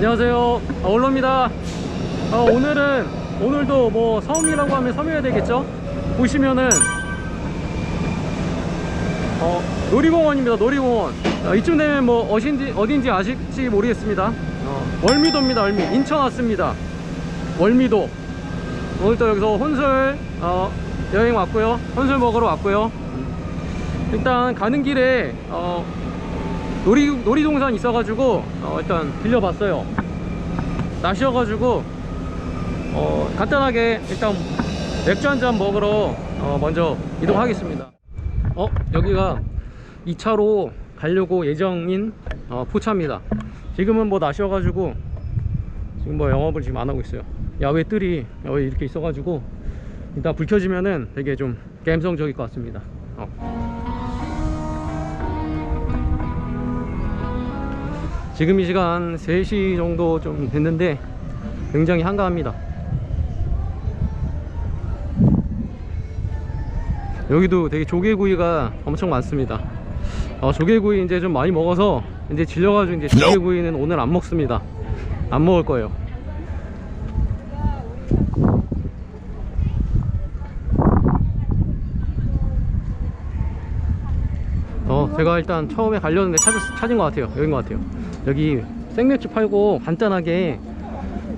안녕하세요. 아, 올로입니다. 아, 오늘은 오늘도 뭐 섬이라고 하면 섬이어야 되겠죠? 보시면은 어, 놀이공원입니다. 놀이공원. 아, 이쯤 되면 뭐 어딘지 어딘지 아실지 모르겠습니다. 어, 월미도입니다. 월미. 인천 왔습니다. 월미도. 오늘 또 여기서 혼술 어, 여행 왔고요. 혼술 먹으러 왔고요. 일단 가는 길에 어, 놀이, 놀이동산 있어가지고 어, 일단 빌려봤어요. 날씨여가지고 어, 간단하게 일단 맥주 한 잔 먹으러 어, 먼저 이동하겠습니다. 어 여기가 2차로 가려고 예정인 어, 포차입니다. 지금은 뭐 날씨여가지고 지금 뭐 영업을 지금 안 하고 있어요. 야외 뜰이 야외 이렇게 있어가지고 일단 불 켜지면은 되게 좀 감성적일 것 같습니다. 어. 지금 이 시간 3시 정도 좀 됐는데 굉장히 한가합니다. 여기도 되게 조개구이가 엄청 많습니다. 어, 조개구이 이제 좀 많이 먹어서 이제 질려가지고 이제 조개구이는 오늘 안 먹습니다. 안 먹을 거예요. 어, 제가 일단 처음에 가려는데 찾았, 찾은 것 같아요. 여긴 것 같아요. 여기 생맥주 팔고 간단하게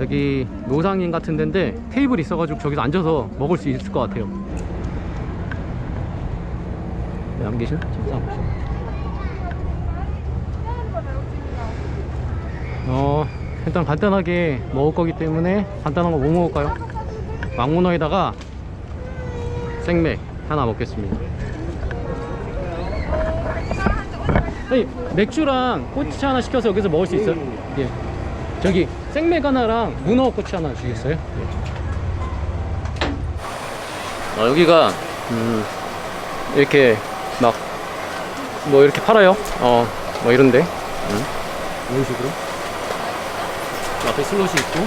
여기 노상인 같은 데인데 테이블 있어가지고 저기서 앉아서 먹을 수 있을 것 같아요. 네, 안 계시나? 어, 일단 간단하게 먹을 거기 때문에 간단한 거 뭐 먹을까요? 망문어에다가 생맥 하나 먹겠습니다. 아니 맥주랑 꼬치 하나 시켜서 여기서 먹을 수 있어요? 예. 저기 생맥 하나랑 문어 꼬치 하나 주겠어요? 예. 어, 여기가 음, 이렇게 막 뭐 이렇게 팔아요. 어, 뭐 이런데. 음. 이런 식으로. 앞에 슬롯이 있고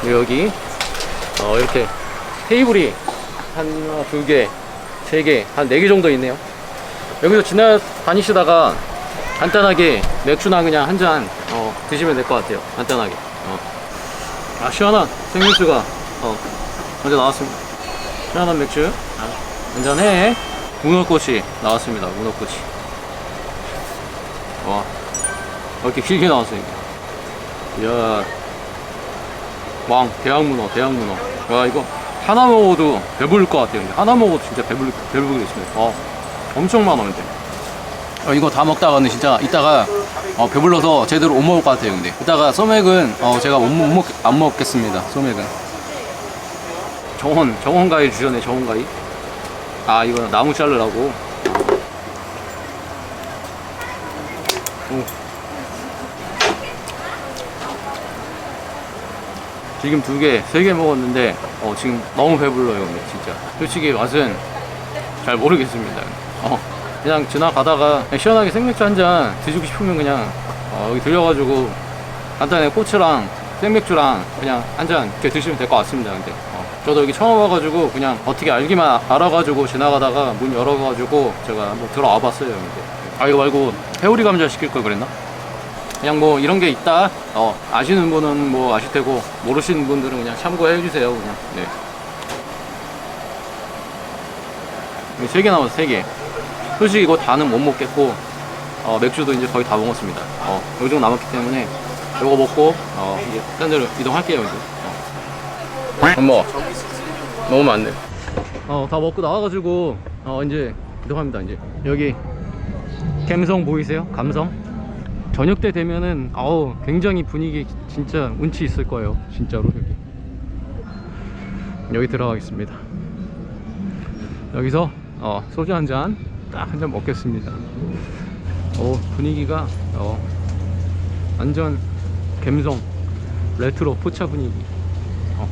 그리고 여기 어, 이렇게 테이블이 하나, 두 개, 세 개, 한 네 개 정도 있네요. 여기서 지나다니시다가 간단하게 맥주나 그냥 한 잔 어, 드시면 될 것 같아요. 간단하게. 어. 아 시원한 생맥주가 어, 먼저 나왔습니다. 시원한 맥주 아, 한잔 해. 문어꽃이 나왔습니다. 문어꽃이. 와, 어, 이렇게 길게 나왔어요. 이게. 이야, 왕 대왕문어, 대왕문어. 와 이거 하나 먹어도 배부를 것 같아요. 하나 먹어도 진짜 배부르 배부르겠습니다. 어. 엄청 많아 근데. 어, 이거 다 먹다가는 진짜 이따가 어, 배불러서 제대로 못 먹을 것 같아요 근데. 이따가 소맥은 어, 제가 못, 못 먹, 안 먹겠습니다 소맥은. 정원 정원가위 주셨네 정원가위. 아 이거 나무 자르라고? 오. 지금 두 개, 세 개 먹었는데 어, 지금 너무 배불러요 근데 진짜. 솔직히 맛은 잘 모르겠습니다. 어, 그냥 지나가다가 그냥 시원하게 생맥주 한 잔 드시고 싶으면 그냥 어, 여기 들려가지고 간단하게 꼬치랑 생맥주랑 그냥 한 잔 이렇게 드시면 될 것 같습니다. 근데 어, 저도 여기 처음 와가지고 그냥 어떻게 알기만 알아가지고 지나가다가 문 열어가지고 제가 한번 들어와 봤어요. 근데 아 이거 말고 회오리 감자 시킬 걸 그랬나? 그냥 뭐 이런 게 있다. 어, 아시는 분은 뭐 아실 테고 모르시는 분들은 그냥 참고해 주세요. 그냥 네. 세개 남았어, 세 개. 솔직히 이거 다는 못 먹겠고, 어, 맥주도 이제 거의 다 먹었습니다. 어, 요 정도 남았기 때문에, 요거 먹고, 어, 이제 딴 데로 이동할게요, 이제. 어. 엄마, 너무 많네. 어, 다 먹고 나와가지고, 어, 이제 이동합니다, 이제. 여기, 감성 보이세요? 감성? 저녁 때 되면은, 아우, 굉장히 분위기 진짜 운치 있을 거예요. 진짜로, 여기. 여기 들어가겠습니다. 여기서 어, 소주 한잔 딱 한 잔 먹겠습니다. 오 분위기가 어, 완전 감성 레트로 포차 분위기. 어.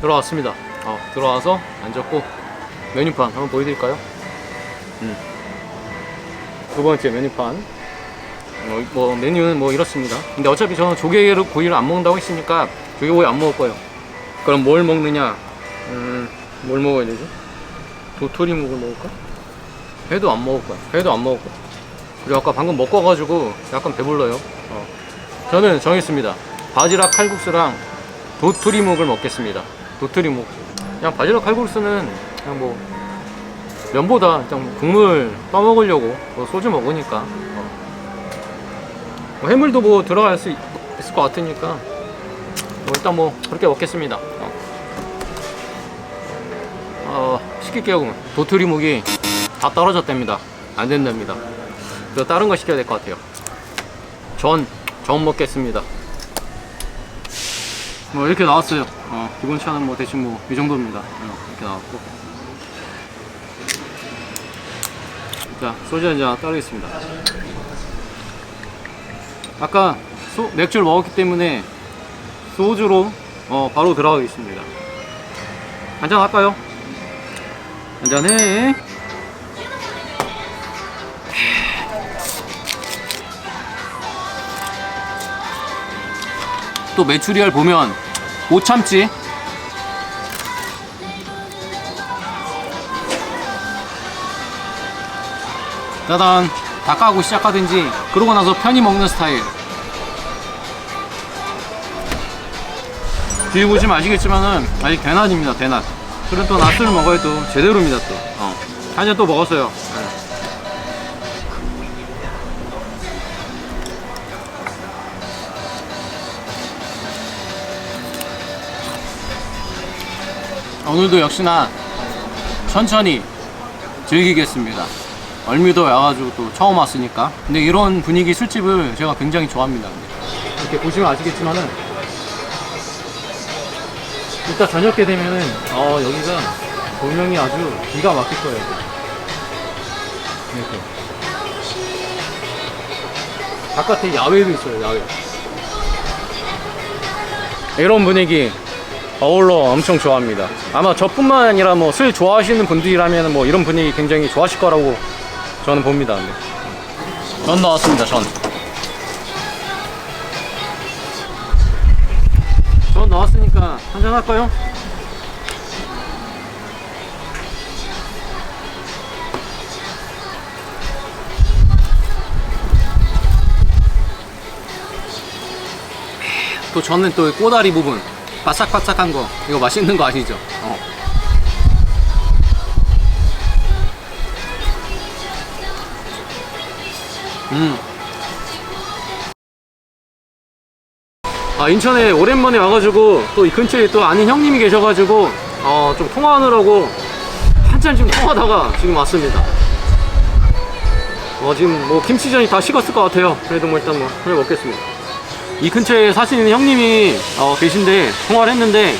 들어왔습니다. 어, 들어와서 앉았고 메뉴판 한번 보여드릴까요? 음. 두 번째 메뉴판 뭐, 뭐 메뉴는 뭐 이렇습니다. 근데 어차피 저는 조개를 구이를 안 먹는다고 했으니까 조개구이 안 먹을 거예요. 그럼 뭘 먹느냐? 음, 뭘 먹어야 되지? 도토리묵을 먹을까? 회도 안 먹을 거야. 회도 안 먹을 거야. 그리고 아까 방금 먹고 와가지고 약간 배불러요. 어. 저는 정했습니다. 바지락 칼국수랑 도토리묵을 먹겠습니다. 도토리묵. 그냥 바지락 칼국수는 그냥 뭐 면보다 일단 국물 떠먹으려고 뭐 소주 먹으니까 어. 뭐 해물도 뭐 들어갈 수 있, 을것 같으니까. 뭐 일단 뭐 그렇게 먹겠습니다. 어. 어, 시킬게요 그러면. 도토리묵이 다 떨어졌답니다. 안 된답니다. 그래서 다른 거 시켜야 될 것 같아요. 전, 전 먹겠습니다. 뭐 이렇게 나왔어요. 어, 기본 차는 뭐 대충 뭐 이 정도입니다. 어, 이렇게 나왔고. 자 소주 한잔 따르겠습니다 아까 소, 맥주를 먹었기 때문에 소주로 어, 바로 들어가겠습니다 한잔 할까요? 한잔해. 또 메추리알 보면 못 참지. 짜잔. 다 까고 시작하든지 그러고 나서 편히 먹는 스타일. 뒤에 보시면 아시겠지만은 아직 대낮입니다 대낮 술은 또 낮술을 먹어야 또 제대로입니다 또 어. 한잔 또 먹었어요 네. 오늘도 역시나 천천히 즐기겠습니다 얼미도 와가지고 또 처음 왔으니까 근데 이런 분위기 술집을 제가 굉장히 좋아합니다 근데. 이렇게 보시면 아시겠지만은 이따 저녁 때 되면은 어 여기가 조명이 아주 기가 막힐 거예요. 이렇게 바깥에 야외도 있어요 야외. 이런 분위기 어울러 엄청 좋아합니다. 아마 저뿐만 아니라 뭐 술 좋아하시는 분들이라면 뭐 이런 분위기 굉장히 좋아하실 거라고 저는 봅니다. 근데. 전 나왔습니다. 전. 전 나왔으니까 한잔 할까요? 또 저는 또 꼬다리 부분 바삭바삭한 거 이거 맛있는 거 아시죠? 음. 아 인천에 오랜만에 와가지고 또 이 근처에 또 아는 형님이 계셔가지고 어 좀 통화하느라고 한참 지금 통화하다가 지금 왔습니다. 어 지금 뭐 김치전이 다 식었을 것 같아요. 그래도 뭐 일단 뭐 그래 먹겠습니다. 이 근처에 사시는 형님이 어, 계신데 통화를 했는데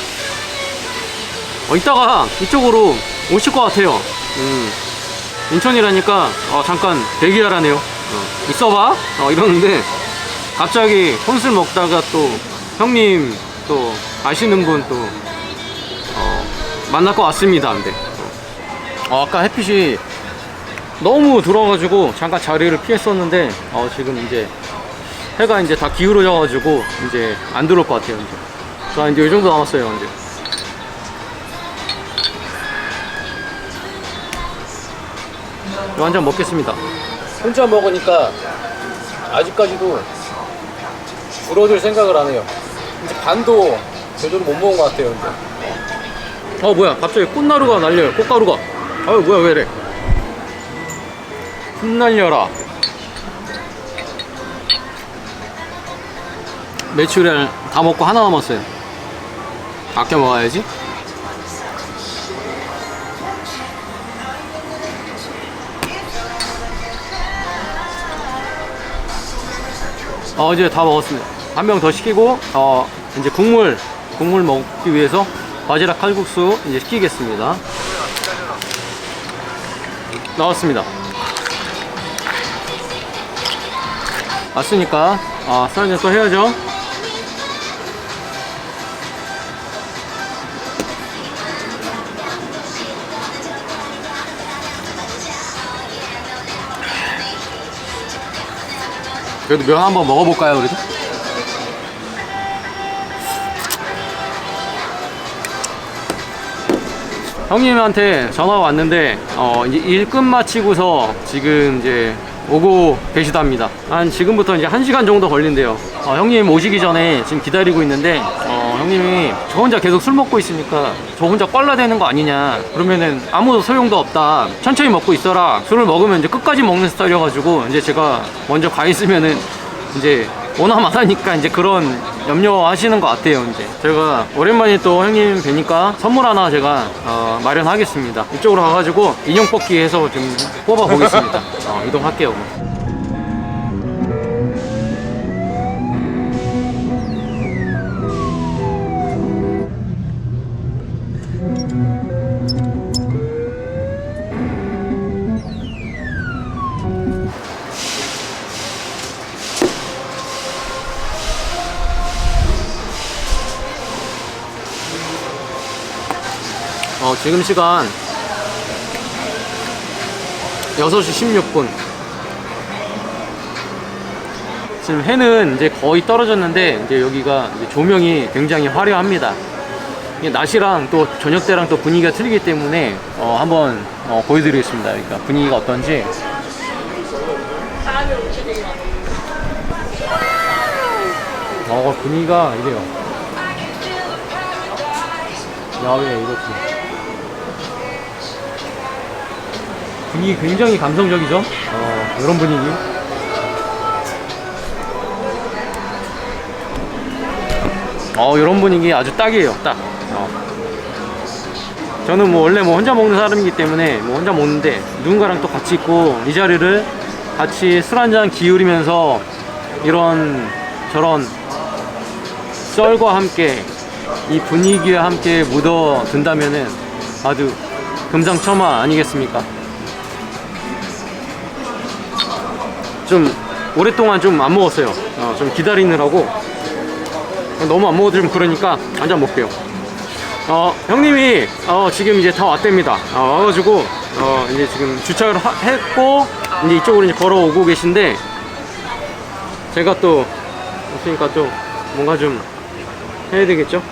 어, 이따가 이쪽으로 오실 것 같아요. 음, 인천이라니까 어, 잠깐 대기하라네요. 어, 있어봐. 어, 이러는데 갑자기 혼술 먹다가 또 형님 또 아시는 분또 어, 만날 것 같습니다. 근데 어, 아까 햇빛이 너무 들어가지고 잠깐 자리를 피했었는데 어, 지금 이제 해가 이제 다 기울어져가지고 이제 안 들어올 것 같아요. 이제. 자 이제 이 정도 남았어요. 이제. 한잔 먹겠습니다. 혼자 먹으니까 아직까지도 줄어들 생각을 안 해요. 이제 반도 제대로 못 먹은 것 같아요. 이제. 어 뭐야 갑자기 꽃나루가 날려요. 꽃가루가. 아유 뭐야 왜 이래? 흩날려라. 메추리알 다 먹고 하나 남았어요. 아껴 먹어야지. 어, 이제 다 먹었습니다. 한명더 시키고, 어, 이제 국물, 국물 먹기 위해서 바지락 칼국수 이제 시키겠습니다. 나왔습니다. 왔으니까, 아, 술 한잔 또 해야죠. 그래도 면 한번 먹어볼까요, 그래도? 형님한테 전화가 왔는데 어 이제 일 끝 마치고서 지금 이제 오고 계시답니다. 한 지금부터 이제 한 시간 정도 걸린대요. 어, 형님 오시기 전에 지금 기다리고 있는데 어, 형님이 저 혼자 계속 술 먹고 있으니까 저 혼자 꽐라되는 거 아니냐. 그러면은 아무 소용도 없다. 천천히 먹고 있어라. 술을 먹으면 이제 끝까지 먹는 스타일이어가지고 이제 제가 먼저 가 있으면은 이제 마나니까 이제 그런 염려하시는 것 같아요 이제 제가 오랜만에 또 형님 뵈니까 선물 하나 제가 어, 마련하겠습니다 이쪽으로 가가지고 인형 뽑기 해서 좀 뽑아 보겠습니다 어, 이동할게요 지금 시간 6시 16분. 지금 해는 이제 거의 떨어졌는데 이제 여기가 이제 조명이 굉장히 화려합니다. 낮이랑 또 저녁 때랑 또 분위기가 틀리기 때문에 어, 한번 어, 보여드리겠습니다. 그러니까 분위기가 어떤지. 어, 분위기가 이래요. 야외 이렇게. 분위기 굉장히 감성적이죠? 어, 이런 분위기. 어, 이런 분위기 아주 딱이에요, 딱. 어. 저는 뭐 원래 뭐 혼자 먹는 사람이기 때문에 뭐 혼자 먹는데 누군가랑 또 같이 있고 이 자리를 같이 술 한잔 기울이면서 이런 저런 썰과 함께 이 분위기와 함께 묻어 든다면은 아주 금상첨화 아니겠습니까? 좀 오랫동안 좀 안 먹었어요. 어, 좀 기다리느라고 너무 안 먹어도 좀 그러니까 한 잔 먹게요. 어, 형님이 어, 지금 이제 다 왔답니다. 어, 와가지고 어, 이제 지금 주차를 하- 했고 이제 이쪽으로 이제 걸어오고 계신데 제가 또 없으니까 또 뭔가 좀 해야 되겠죠?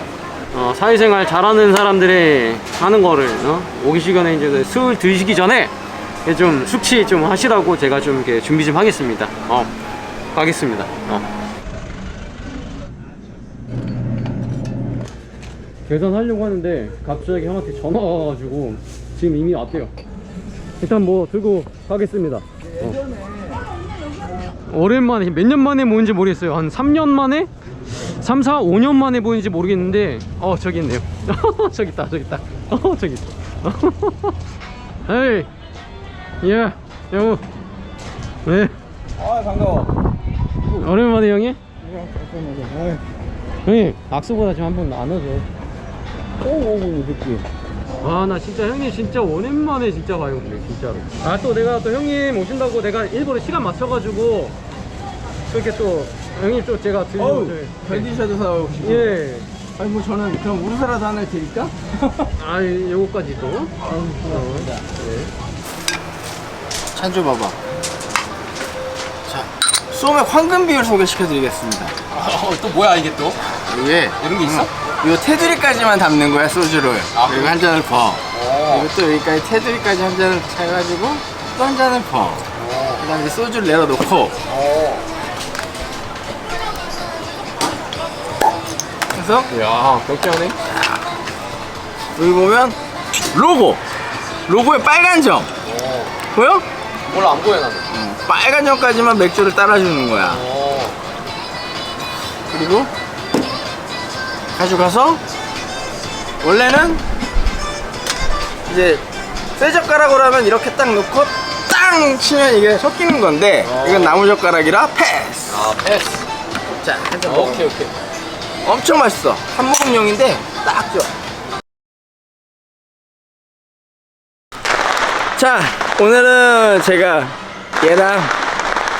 어, 사회생활 잘하는 사람들의 하는 거를 어? 오기 시간에 이제 술 드시기 전에 좀 숙취 좀 하시라고 제가 좀 이렇게 준비 좀 하겠습니다. 어, 가겠습니다. 어. 계산하려고 하는데 갑자기 형한테 전화가 와가지고 지금 이미 왔대요. 일단 뭐 들고 가겠습니다. 어. 오랜만에 몇 년 만에 모인지 모르겠어요. 한 3년 만에? 3, 4, 5년 만에 보인지 모르겠는데 어 저기 있네요 저기 있다 저기 있다 어 저기 있다 에이 예 영우 네 아 반가워. 오랜만에 형이 아, 형님 악수보다 좀 한번 나눠줘 오오오 새끼. 아 나 진짜 형님 진짜 오랜만에 진짜 봐요 근데 진짜로 아 또 내가 또 형님 오신다고 내가 일부러 시간 맞춰가지고 그렇게 또 형님 또 제가 어우 드리고 밴디셔도 사오시고. 예 아니 뭐 저는 그럼 우르사라도 하나 드릴까? 아 요거까지 또 아유 고맙습니다. 네. 찬조 봐봐. 자, 수험의 황금 비율 소개시켜드리겠습니다. 또 뭐야 이게 또? 이게 이런 게 있어? 응, 요 테두리까지만 담는 거야 소주를. 아, 그리고 그래? 한 잔을 퍼. 어. 그리고 또 여기까지 테두리까지 한 잔을 차가지고 또 한 잔을 퍼. 그다음에 소주를 내려놓고. 그래서 야 그렇게 하네 여기 보면 로고 로고에 빨간 점 보여? 몰라 안 보여 나는. 어, 빨간 점까지만 맥주를 따라주는 거야. 어. 그리고 가져가서 원래는 이제 쇠 젓가락으로 하면 이렇게 딱 놓고 땅 치면 이게 섞이는 건데 어. 이건 나무 젓가락이라 패스. 아 패스. 자, 한잔 어, 먹어. 오케이 오케이. 엄청 맛있어. 한 모금용인데 딱 좋아 자 오늘은 제가 얘랑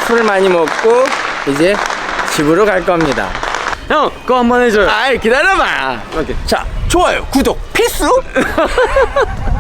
술 많이 먹고 이제 집으로 갈 겁니다. 형 그거 한 번 해줘요. 아이 기다려봐. 오케이. 자 좋아요 구독 필수